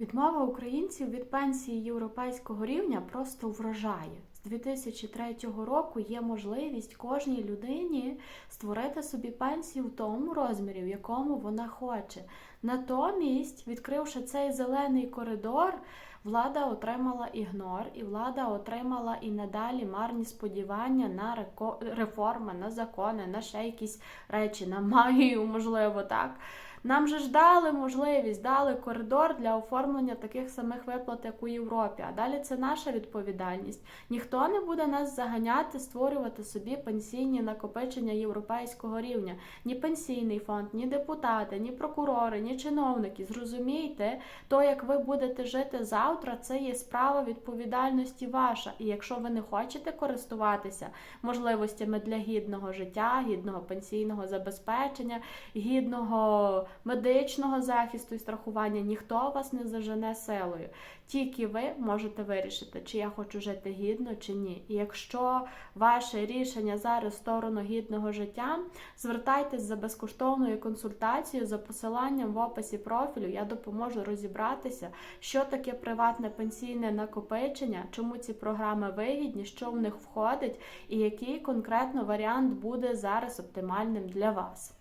Відмова українців від пенсії європейського рівня просто вражає. З 2003 року є можливість кожній людині створити собі пенсію в тому розмірі, в якому вона хоче. Натомість, відкривши цей зелений коридор, влада отримала ігнор, і влада отримала і надалі марні сподівання на реформи, на закони, на ще якісь речі, на магію, можливо, так. Нам же ж дали можливість, дали коридор для оформлення таких самих виплат, як у Європі. А далі це наша відповідальність. Ніхто не буде нас заганяти, створювати собі пенсійні накопичення європейського рівня. Ні пенсійний фонд, ні депутати, ні прокурори, ні чиновники. Зрозумійте, то як ви будете жити завтра, це є справа відповідальності ваша. І якщо ви не хочете користуватися можливостями для гідного життя, гідного пенсійного забезпечення, гідного медичного захисту і страхування, ніхто вас не зажене силою. Тільки ви можете вирішити, чи я хочу жити гідно, чи ні. І якщо ваше рішення зараз в сторону гідного життя, звертайтесь за безкоштовною консультацією за посиланням в описі профілю. Я допоможу розібратися, що таке приватне пенсійне накопичення, чому ці програми вигідні, що в них входить, і який конкретно варіант буде зараз оптимальним для вас.